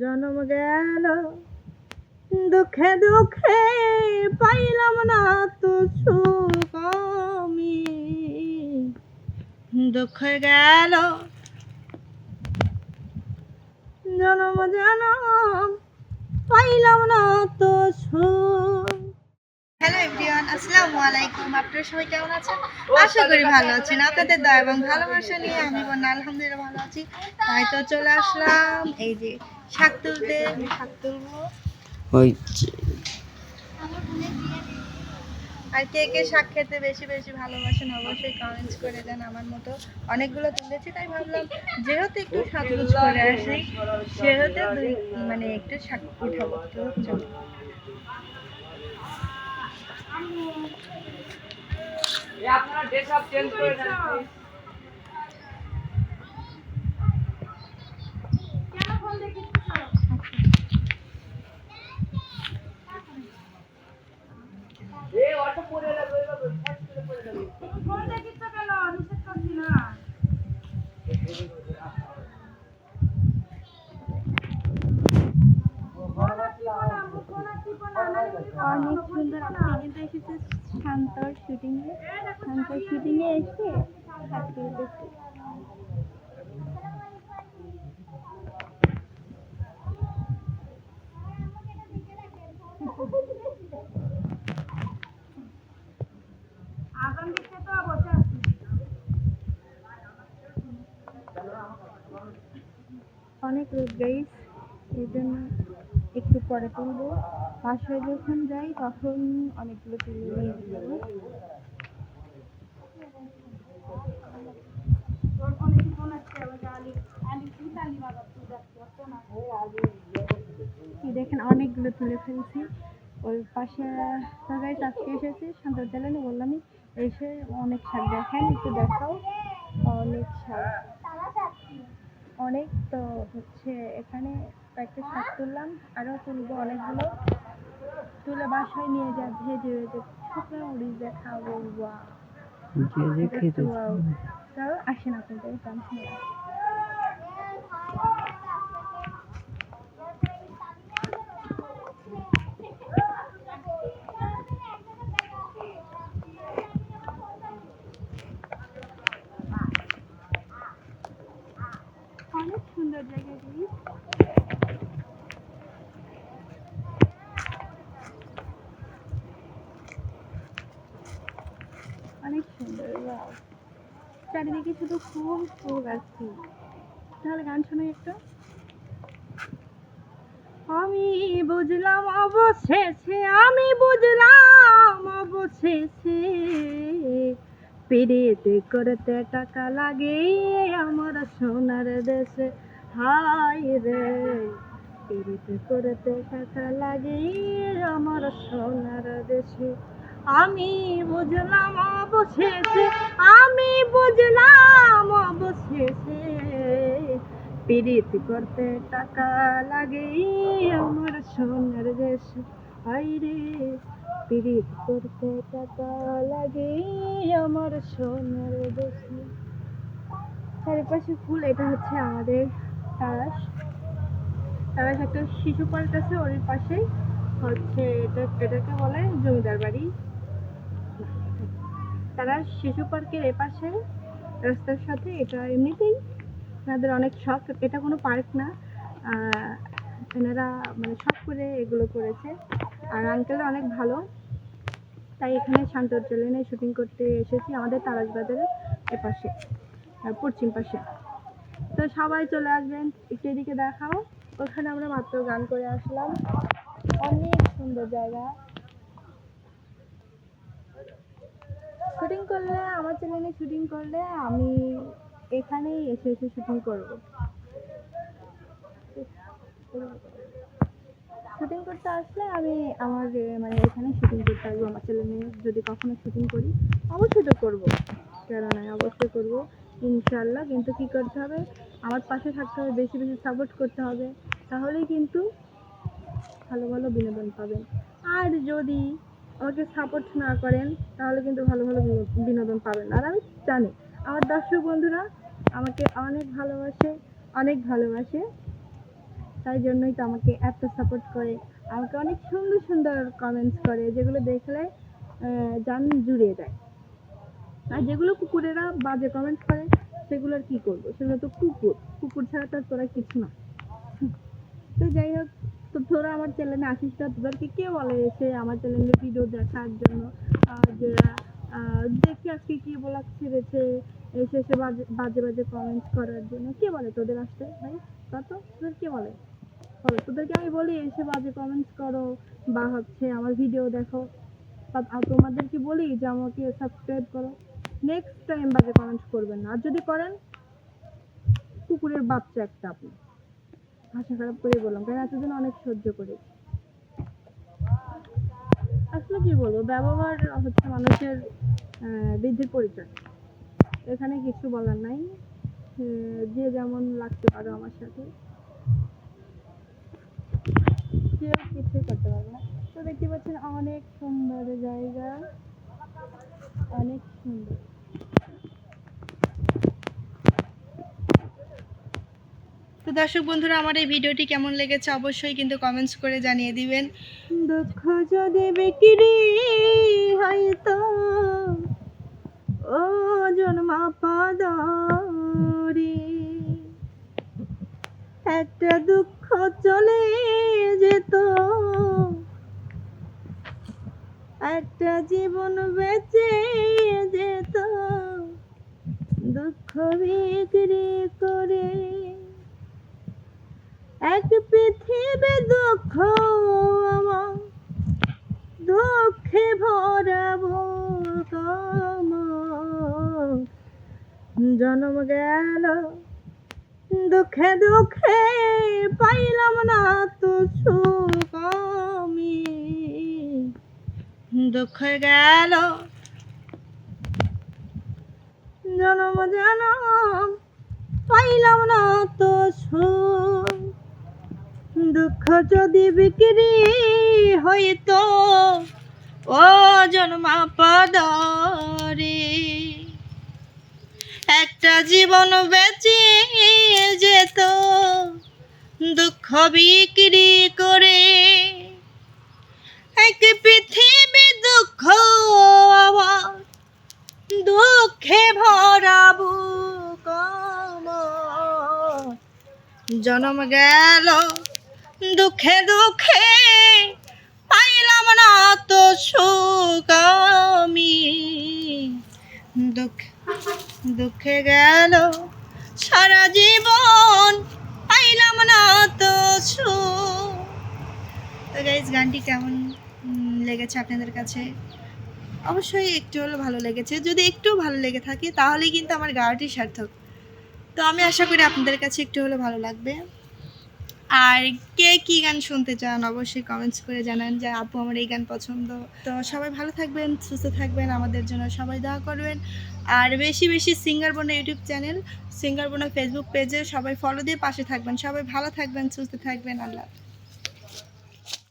জন্ম গেল। দুঃখে দুঃখে পাইলাম না তো সুখ আমি। দুঃখ গেল। জনম জনম পাইলাম না তো সুখ হ্যালো এভরিওয়ান আসসালামু আলাইকুম। আপনারা সবাই কেমন আছেন? আশা করি ভালো আছেন। আপনাদের দয়া এবং ভালোবাসা নিয়ে আমি বোন আলহামদুলিল্লাহ ভালো আছি। তাই তো চলে আসলাম। এই যে শাক তুলতে শাক তুলবো। ওই আর কে কে শাক খেতে বেশি বেশি ভালোবাসেন অবশ্যই কমেন্টস করে দেন আমার মতো। অনেকগুলো তুলেছি তাই ভাবলাম যেহেতু একটু সাজগুজ করে আসি সেহেতু মানে একটু শাক উঠাবো। তো চলো। আপ চেঞ্জ করে দেন অনেক সুন্দর আপনি কিন্তু এসেছে শান্তর শুটিংয়ে শাক তুলতেছি অনেক রোদ গাইস এই জন্য একটু পরে তুলবো। বাসায় যখন যাই, তখন অনেকগুলো তুলে নিয়ে যাব এই দেখেন তুলে ফেলছি। ওই পাশে সবাই আজকে এসেছে শান্তর জ্বালানি বললামই এসে অনেক শাক দেখেন একটু দেখাও। অনেক শাক। অনেক তো হচ্ছে এখানে কয়েকটা শাক তুললাম আরও তুলবো অনেকগুলো। তুলে বাসায় নিয়ে যা ভেজে ভেজে শুকনো মরিচ দিয়ে খাব বা আসেন আপনাদের গান শুনে অনেক সুন্দর জায়গা অনেক সুন্দর চারিদিকে শুধু ফুল ফুল আর তাহলে গান শোনাই একটা। আমি বুঝলাম অবশেষে, আমি বুঝলাম অবশেষে পেরেতে করতে টাকা লাগে, আমার সোনার দেশে। হাই রে পেরেতে করতে টাকা লাগে, আমার সোনার দেশে। আমি বুঝলাম অবশেষে, আমি বুঝলাম অবশেষে। পিরিত করতে টাকা লাগে, আমার সোনার দেশে। হাই রে পিরিত করতে টাকা লাগে আমার সোনার দেশে চারিপাশে ফুল, এটা হচ্ছে আমাদের তারাস তারাস একটা শিশু পার্ক আছে ওর পাশেই হচ্ছে এটা, এটাকে বলে জমিদার বাড়ি। তারা শিশু পার্কের এপাশে, রাস্তার সাথে, এটা এমনিতেই এনাদের অনেক শখ। এটা কোনো পার্ক না। এনারা মানে শখ করে এগুলো করেছে। আর আঙ্কেলরা অনেক ভালো। তাই এখানে শান্তর চ্যানেলে শুটিং করতে এসেছি আমাদের তারাস বাজারের এপাশে পশ্চিম পাশে। তো সবাই চলে আসবেন, একটু এদিকে দেখাও। ওখানে আমরা মাত্র গান করে আসলাম। অনেক সুন্দর জায়গা। শুটিং করলে, আমার চ্যানেলে শুটিং করলে আমি এখানেই এসে এসে শুটিং করব। শুটিং করতে আসলে আমি আমার মানে এখানে শুটিং করতে আসব, আমার ছেলে মেয়ে যদি কখনো শুটিং করি, অবশ্যই তো করব। কেন নয় অবশ্যই করব ইনশাল্লাহ কিন্তু কি করতে হবে? আমার পাশে থাকতে হবে, বেশি বেশি সাপোর্ট করতে হবে। তাহলেই কিন্তু ভালো ভালো বিনোদন পাবেন। আর যদি আমাকে সাপোর্ট না করেন, তাহলে কিন্তু ভালো ভালো বিনো- বিনোদন পাবেন। আর আমি জানি, আমার দর্শক বন্ধুরা আমাকে অনেক ভালোবাসে অনেক ভালোবাসে। তাই জন্যই তো আমাকে এত সাপোর্ট করে। আমাকে অনেক সুন্দর সুন্দর কমেন্টস করে, যেগুলো দেখলে জান জুড়িয়ে যায়। আর যেগুলো কুকুরেরা বাজে কমেন্ট করে, সেগুলো আর কি করব? সেগুলো তো কুকুর। কুকুর ছাড়া তো আর তোরা কিছু না। তো যাই হোক, তো তোরা আমার চ্যানেলে আসিস না, তোদেরকে কে বলে এসে আমার চ্যানেলে ভিডিও দেখার জন্য? যে দেখি আজকে কি বলা ছেড়েছে, এসে এসে বাজে বাজে বাজে কমেন্টস করার জন্য, কে বলে তোদের আসতে? ভাই তা তো তোদের কে বলে? বলো তোদেরকে আমি বলি, এসে বাজে কমেন্টস করো বা হচ্ছে আমার ভিডিও দেখো। আর তোমাদেরকে বলি যে আমাকে সাবস্ক্রাইব করো। নেক্সট টাইম বাজে কমেন্টস করবেন না। আর যদি করেন, কুকুরের বাচ্চা একটা আপনি। ভাষা খারাপ করে বললাম, কারণ এতদিন অনেক সহ্য করেছি আসলে কি বলব, ব্যবহার হচ্ছে মানুষের বৃদ্ধির পরিচয়। এখানে কিছু বলার নাই। যে যেমন লাগতে পারো আমার সাথে। কেউ কিছুই করতে পারবে না। তো দেখতে পাচ্ছেন অনেক সুন্দর জায়গা। অনেক সুন্দর। তো দর্শক বন্ধুরা আমার এই ভিডিওটি কেমন লেগেছে অবশ্যই কিন্তু কমেন্টস করে জানিয়ে দিবেন। দুঃখ যদি বিক্রি হয়তো ও জন্মা পাদরি একটা দুঃখ চলে যেত একটা জীবন বেঁচে যেত। দুঃখ বিক্রি করে এক পৃথিবী দুঃখ দুঃখে কমর জন্ম গেল, দুঃখে দুঃখে পাইলাম না তো সুখ দুঃখ গেল। জনম জনম পাইলাম না তো দুঃখ যদি বিক্রি হইতো, ও জন্মা পদরে একটা জীবন বেঁচে যেত, দুঃখ বিক্রি করে। এক পৃথিবী দুঃখ আমার দুঃখে ভরাবো জন্ম গেল, দুঃখে দুঃখে, পাইলাম না তো সুখ আমি। দুঃখ, দুঃখে গেল, সারা জীবন পাইলাম না তো সুখ। তো গাইজ গানটি কেমন? লেগেছে আপনাদের কাছে? অবশ্যই একটু হলেও ভালো লেগেছে। যদি একটু ভালো লেগে থাকে তাহলে কিন্তু আমার গাওয়াটি সার্থক। তো আমি আশা করি আপনাদের কাছে একটু হলেও ভালো লাগবে। আর কে কি গান শুনতে চান, অবশ্যই কমেন্টস করে জানান যে, আপু, আমার এই গান পছন্দ। তো সবাই ভালো থাকবেন, সুস্থ থাকবেন, আমাদের জন্য সবাই দোয়া করবেন। আর বেশি বেশি singer Bona YouTube channel, singer Bona Facebook পেজে সবাই ফলো দিয়ে পাশে থাকবেন। সবাই ভালো থাকবেন, সুস্থ থাকবেন, আল্লাহ।